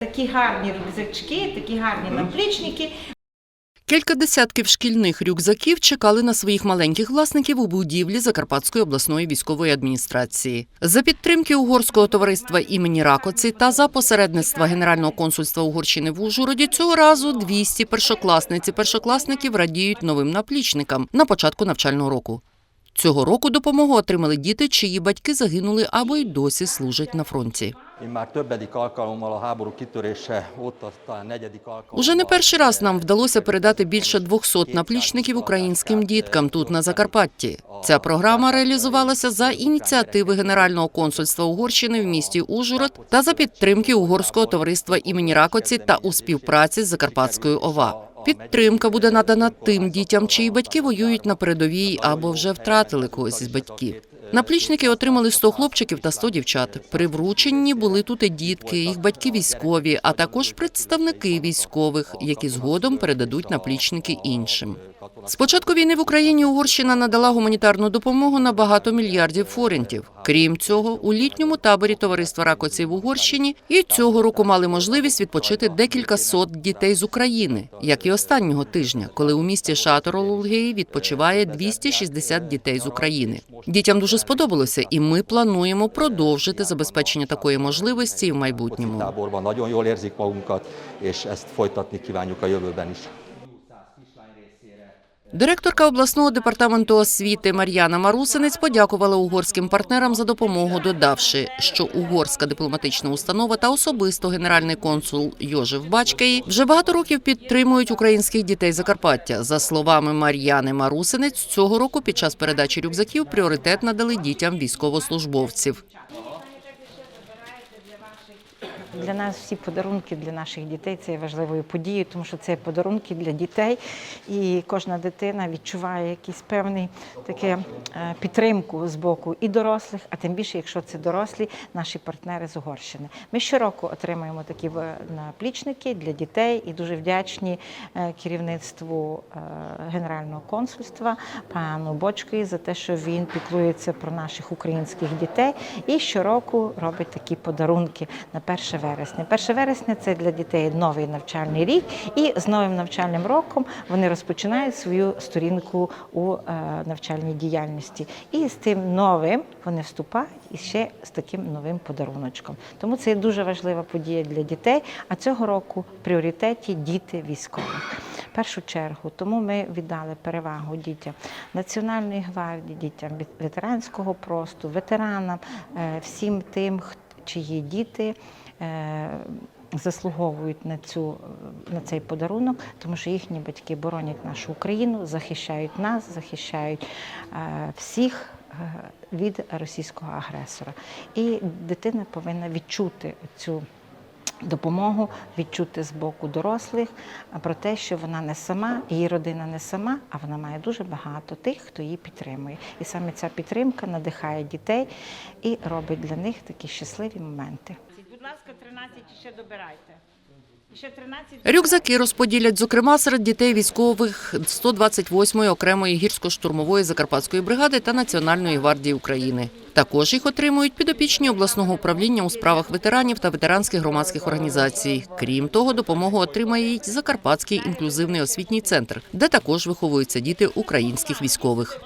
Такі гарні рюкзачки, такі гарні наплічники. Кілька десятків шкільних рюкзаків чекали на своїх маленьких власників у будівлі Закарпатської обласної військової адміністрації. За підтримки угорського товариства імені Ракоці та за посередництва Генерального консульства Угорщини в Ужгороді цього разу 200 першокласниць і першокласників радіють новим наплічникам на початку навчального року. Цього року допомогу отримали діти, чиї батьки загинули або й досі служать на фронті. Уже не перший раз нам вдалося передати більше 200 наплічників українським діткам тут на Закарпатті. Ця програма реалізувалася за ініціативи Генерального консульства Угорщини в місті Ужгород та за підтримки угорського товариства імені Ракоці та у співпраці з Закарпатською ОВА. Підтримка буде надана тим дітям, чиї батьки воюють на передовій або вже втратили когось із батьків. Наплічники отримали 100 хлопчиків та 100 дівчат. При врученні були тут і дітки, їх батьки військові, а також представники військових, які згодом передадуть наплічники іншим. З початку війни в Україні Угорщина надала гуманітарну допомогу на багато мільярдів форентів. Крім цього, у літньому таборі товариства Ракоці в Угорщині і цього року мали можливість відпочити декілька сот дітей з України, як і останнього тижня, коли у місті Шаторолулгеї відпочиває 260 дітей з України. Дітям дуже сподобалося, і ми плануємо продовжити забезпечення такої можливості в майбутньому. Директорка обласного департаменту освіти Мар'яна Марусинець подякувала угорським партнерам за допомогу, додавши, що угорська дипломатична установа та особисто генеральний консул Йожев Бачкаї вже багато років підтримують українських дітей Закарпаття. За словами Мар'яни Марусинець, цього року під час передачі рюкзаків пріоритет надали дітям військовослужбовців. Для нас всі подарунки для наших дітей це є важливою подією, тому що це подарунки для дітей, і кожна дитина відчуває якийсь певний таке е, підтримку з боку і дорослих, а тим більше, якщо це дорослі, наші партнери з Угорщини. Ми щороку отримуємо такі наплічники для дітей і дуже вдячні е, керівництву е, Генерального консульства пану Бочки за те, що він піклується про наших українських дітей і щороку робить такі подарунки на 1 вересня. 1 вересня це для дітей новий навчальний рік, і з новим навчальним роком вони розпочинають свою сторінку у е, навчальній діяльності. І з тим новим вони вступають і ще з таким новим подаруночком. Тому це дуже важлива подія для дітей. А цього року в пріоритеті діти військових. Першу чергу, тому ми віддали перевагу дітям Національної гвардії, дітям ветеранського просту, ветеранам, е, всім тим, х- чиї діти. е, Заслуговують на цю на цей подарунок, тому що їхні батьки боронять нашу Україну, захищають нас, захищають е, всіх е, від російського агресора. І дитина повинна відчути цю допомогу, відчути з боку дорослих про те, що вона не сама, її родина не сама, а вона має дуже багато тих, хто її підтримує. І саме ця підтримка надихає дітей і робить для них такі щасливі моменти. Будь ласка, 13 ще добирайте. Ще 13 Рюкзаки розподілять, зокрема, серед дітей військових 128-ї окремої гірсько-штурмової закарпатської бригади та Національної гвардії України. Також їх отримують підопічні обласного управління у справах ветеранів та ветеранських громадських організацій. Крім того, допомогу отримає й Закарпатський інклюзивний освітній центр, де також виховуються діти українських військових.